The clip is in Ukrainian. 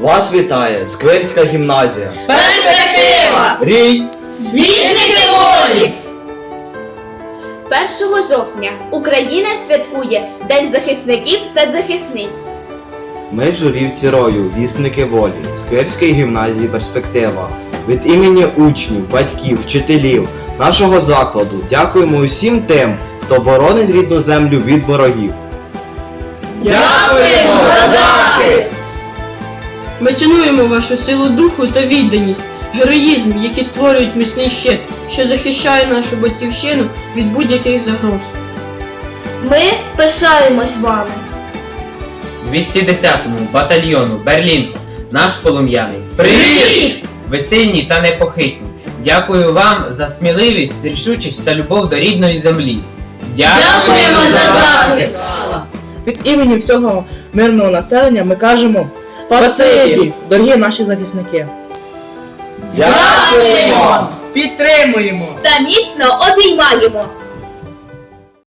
Вас вітає Скверська гімназія. Перспектива! Рій! Вічники волі! 1 жовтня Україна святкує День захисників та захисниць. Ми журівці рою, вісники волі, Скверської гімназії перспектива. Від імені учнів, батьків, вчителів нашого закладу дякуємо усім тим, хто боронить рідну землю від ворогів. Дякуємо! Ми цінуємо вашу силу духу та відданість, героїзм, які створюють міцний щит, що захищає нашу батьківщину від будь-яких загроз. Ми пишаємось вами. 210-му батальйону Берлін, наш полум'яний. Привіт! Ви сильні та непохитні. Дякую вам за сміливість, рішучість та любов до рідної землі. Дякуємо за захист! Від імені всього мирного населення ми кажемо спасибі, дорогі наші захисники. Дякуємо! Підтримуємо! Та міцно обіймаємо.